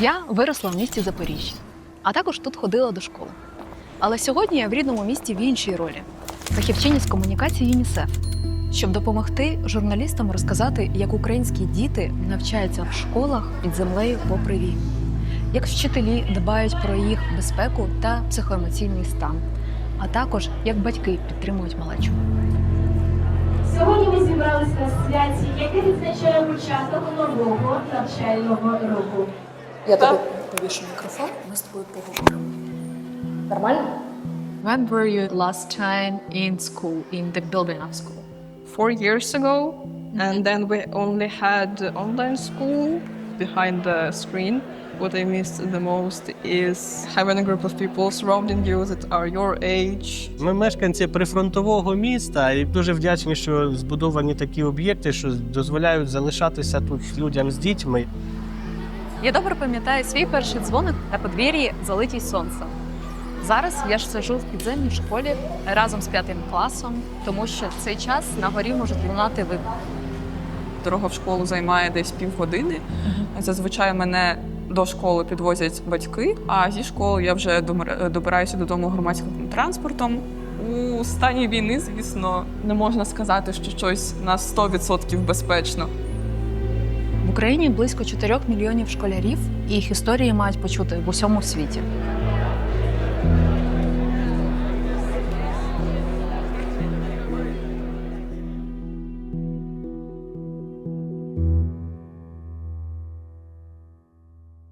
Я виросла в місті Запоріжжя, а також тут ходила до школи. Але сьогодні я в рідному місті в іншій ролі фахівчині з комунікації ЮНІСЕФ, щоб допомогти журналістам розказати, як українські діти навчаються в школах під землею попри війну, як вчителі дбають про їх безпеку та психоемоційний стан, а також як батьки підтримують малечу. Сьогодні ми зібрались на святі, яке відзначає початок нового навчального року. Я тобі повішу мікрофон, ми з тобою поговоримо. Нормально? When were you last time in school, in the building of school? four years ago, and then we only had online school behind the screen. What I missed the most is having a group of people surrounding you that are your age. Ми мешканці прифронтового міста і дуже вдячні, що збудовані такі об'єкти, що дозволяють залишатися тут людям з дітьми. Я добре пам'ятаю свій перший дзвоник на подвір'ї залитій сонцем. Зараз я ж сижу в підземній школі разом з п'ятим класом, тому що в цей час на горі можуть лунати вибухи. Дорога в школу займає десь півгодини. Зазвичай мене до школи підвозять батьки, а зі школи я вже добираюся додому громадським транспортом. У стані війни, звісно, не можна сказати, що щось на 100% безпечно. В Україні близько 4 мільйонів школярів, і їх історії мають почути в усьому світі.